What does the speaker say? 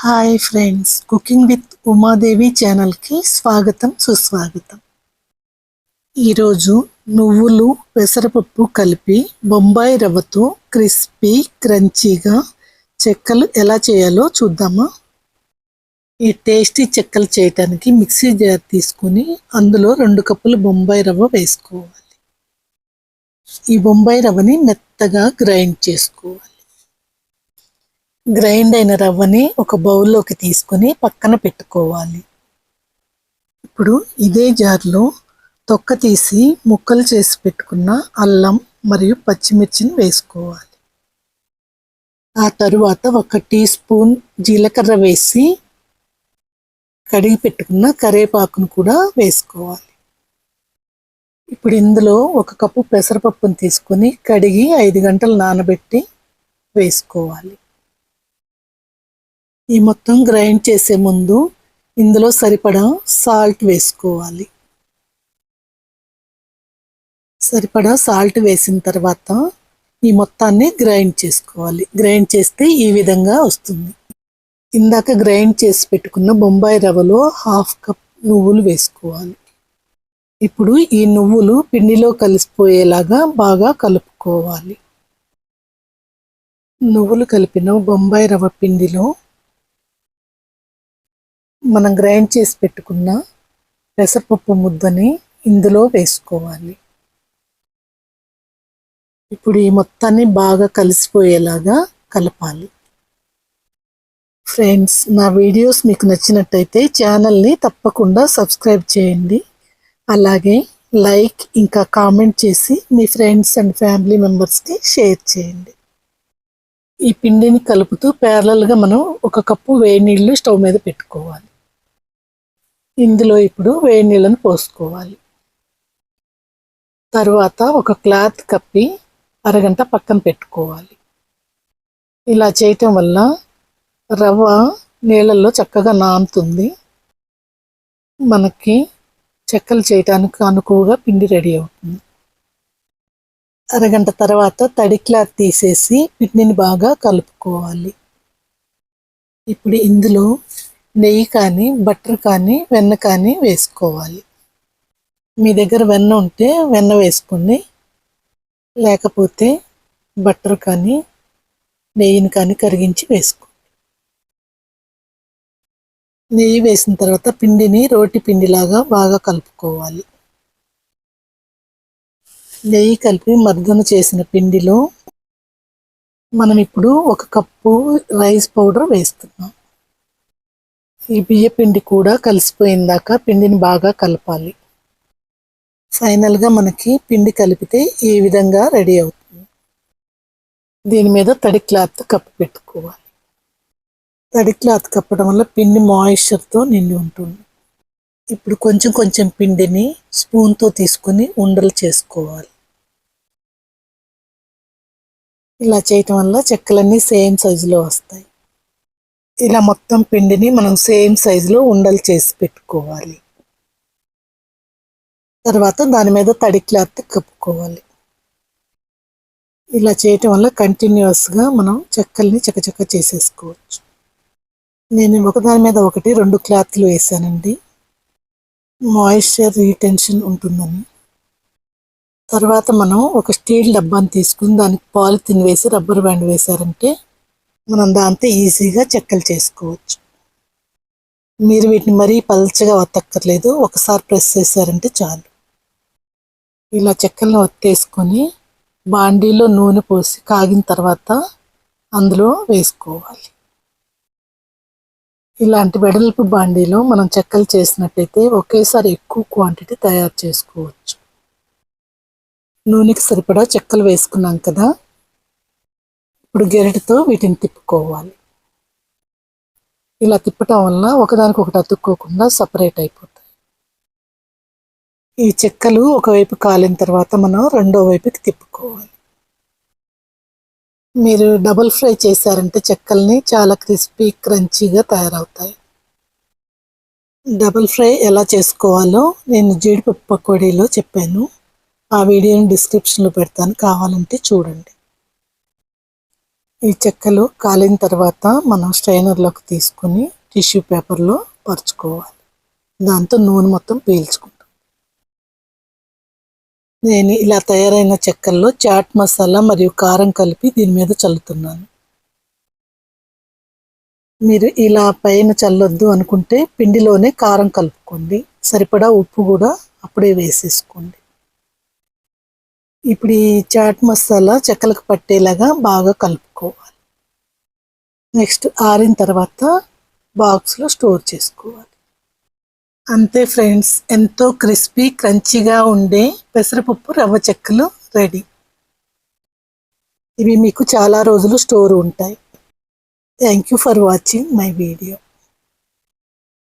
Hi friends cooking with Umadevi ఛానల్కి స్వాగతం సుస్వాగతం. ఈరోజు నువ్వులు పెసరపప్పు కలిపి బొంబాయి రవ్వతో క్రిస్పీ క్రంచీగా చెక్కలు ఎలా చేయాలో చూద్దామా? ఈ టేస్టీ చెక్కలు చేయటానికి మిక్సీ జార్ తీసుకుని అందులో రెండు కప్పులు బొంబాయి రవ్వ వేసుకోవాలి. ఈ బొంబాయి రవ్వని మెత్తగా గ్రైండ్ చేసుకోవాలి. గ్రైండ్ అయిన రవ్వని ఒక బౌల్లోకి తీసుకొని పక్కన పెట్టుకోవాలి. ఇప్పుడు ఇదే జార్లో తొక్క తీసి ముక్కలు చేసి పెట్టుకున్న అల్లం మరియు పచ్చిమిర్చిని వేసుకోవాలి. ఆ తరువాత ఒక టీ స్పూన్ జీలకర్ర వేసి కడిగి పెట్టుకున్న కరివేపాకును కూడా వేసుకోవాలి. ఇప్పుడు ఇందులో ఒక కప్పు పెసరపప్పును తీసుకొని కడిగి ఐదు గంటలు నానబెట్టి వేసుకోవాలి. ఈ మొత్తం గ్రైండ్ చేసే ముందు ఇందులో సరిపడా సాల్ట్ వేసుకోవాలి. సరిపడా సాల్ట్ వేసిన తర్వాత ఈ మొత్తాన్ని గ్రైండ్ చేసుకోవాలి. గ్రైండ్ చేస్తే ఈ విధంగా వస్తుంది. ఇందాక గ్రైండ్ చేసి పెట్టుకున్న బొంబాయి రవ్వలో హాఫ్ కప్ నువ్వులు వేసుకోవాలి. ఇప్పుడు ఈ నువ్వులు పిండిలో కలిసిపోయేలాగా బాగా కలుపుకోవాలి. నువ్వులు కలిపిన బొంబాయి రవ్వ పిండిలో మనం గ్రైండ్ చేసి పెట్టుకున్న పెసరపప్పు ముద్దని ఇందులో వేసుకోవాలి. ఇప్పుడు ఈ మొత్తాన్ని బాగా కలిసిపోయేలాగా కలపాలి. ఫ్రెండ్స్ నా వీడియోస్ మీకు నచ్చినట్టయితే ఛానల్ని తప్పకుండా సబ్స్క్రైబ్ చేయండి. అలాగే లైక్ ఇంకా కామెంట్ చేసి మీ ఫ్రెండ్స్ అండ్ ఫ్యామిలీ మెంబర్స్కి షేర్ చేయండి. ఈ పిండిని కలుపుతూ ప్యారలల్గా మనం ఒక కప్పు వేడి నీళ్ళు స్టవ్ మీద పెట్టుకోవాలి. ఇందులో ఇప్పుడు వేడి నీళ్ళను పోసుకోవాలి. తర్వాత ఒక క్లాత్ కప్పి అరగంట పక్కన పెట్టుకోవాలి. ఇలా చేయటం వల్ల రవ్వ నీళ్ళల్లో చక్కగా నానుతుంది. మనకి చెక్కలు చేయటానికి అనుకువగా పిండి రెడీ అవుతుంది. అరగంట తర్వాత తడి క్లాత్ తీసేసి పిండిని బాగా కలుపుకోవాలి. ఇప్పుడు ఇందులో నెయ్యి కానీ బటర్ కానీ వెన్న కానీ వేసుకోవాలి. మీ దగ్గర వెన్న ఉంటే వెన్న వేసుకోండి. లేకపోతే బటర్ కానీ నెయ్యిని కానీ కరిగించి వేసుకోండి. నెయ్యి వేసిన తర్వాత పిండిని రోటి పిండిలాగా బాగా కలుపుకోవాలి. నెయ్యి కలిపి మర్దన చేసిన పిండిలో మనం ఇప్పుడు ఒక కప్పు రైస్ పౌడర్ వేస్తున్నాం. ఈ బియ్య పిండి కూడా కలిసిపోయిందాక పిండిని బాగా కలపాలి. ఫైనల్గా మనకి పిండి కలిపితే ఈ విధంగా రెడీ అవుతుంది. దీని మీద తడి క్లాత్ కప్పి పెట్టుకోవాలి. తడి క్లాత్ కప్పడం వల్ల పిండి మాయిశ్చర్తో నిండి ఉంటుంది. ఇప్పుడు కొంచెం కొంచెం పిండిని స్పూన్తో తీసుకొని ఉండలు చేసుకోవాలి. ఇలా చేయటం వల్ల చెక్కలన్నీ సేమ్ సైజులో వస్తాయి. ఇలా మొత్తం పిండిని మనం సేమ్ సైజులో ఉండలు చేసి పెట్టుకోవాలి. తర్వాత దాని మీద తడి క్లాత్ కప్పుకోవాలి. ఇలా చేయటం వల్ల కంటిన్యూస్గా మనం చెక్కల్ని చకచక చేసేసుకోవచ్చు. నేను ఒకదాని మీద ఒకటి రెండు క్లాత్లు వేసానండి. మాయిశ్చర్ రీటెన్షన్ ఉంటుందని. తర్వాత మనం ఒక స్టీల్ డబ్బాని తీసుకుని దానికి పాలిథిన్ వేసి రబ్బర్ బ్యాండ్ వేశారంటే మనం దాంతో ఈజీగా చెక్కలు చేసుకోవచ్చు. మీరు వీటిని మరీ పల్చగా వత్తక్కర్లేదు ఒకసారి ప్రెస్ చేశారంటే చాలు. ఇలా చెక్కలను వత్తేసుకొని బాండీలో నూనె పోసి కాగిన తర్వాత అందులో వేసుకోవాలి. ఇలాంటి వెడల్పు బాండీలో మనం చెక్కలు చేసినట్టయితే ఒకేసారి ఎక్కువ క్వాంటిటీ తయారు చేసుకోవచ్చు. నూనెకి సరిపడా చెక్కలు వేసుకున్నాం కదా. ఇప్పుడు గెరటితో వీటిని తిప్పుకోవాలి. ఇలా తిప్పటం వలన ఒకదానికి ఒకటి అతుక్కోకుండా సపరేట్ అయిపోతాయి. ఈ చెక్కలు ఒకవైపు కాలిన తర్వాత మనం రెండో వైపుకి తిప్పుకోవాలి. మీరు డబుల్ ఫ్రై చేశారంటే చెక్కల్ని చాలా క్రిస్పీ క్రంచీగా తయారవుతాయి. డబుల్ ఫ్రై ఎలా చేసుకోవాలో నేను జీడిపప్పు పకోడీలో చెప్పాను. ఆ వీడియోని డిస్క్రిప్షన్లో పెడతాను. కావాలంటే చూడండి. ఈ చెక్కలు కాలిన తర్వాత మనం స్ట్రైనర్లోకి తీసుకుని టిష్యూ పేపర్లో పరుచుకోవాలి. దాంతో నూనె మొత్తం పీల్చుకుంటాం. నేను ఇలా తయారైన చెక్కల్లో చాట్ మసాలా మరియు కారం కలిపి దీని మీద చల్లుతున్నాను. మీరు ఇలా పైన చల్లొద్దు అనుకుంటే పిండిలోనే కారం కలుపుకోండి. సరిపడా ఉప్పు కూడా అప్పుడే వేసేసుకోండి. ఇప్పుడు ఈ చాట్ మసాలా చెక్కలకు పట్టేలాగా బాగా కలుపుకోవాలి. నెక్స్ట్ ఆరిన తర్వాత బాక్స్లో స్టోర్ చేసుకోవాలి. అంతే ఫ్రెండ్స్ ఎంతో క్రిస్పీ క్రంచీగా ఉండే పెసరపప్పు రవ్వ చెక్కలు రెడీ. ఇవి మీకు చాలా రోజులు స్టోర్ ఉంటాయి. Thank you for watching my video.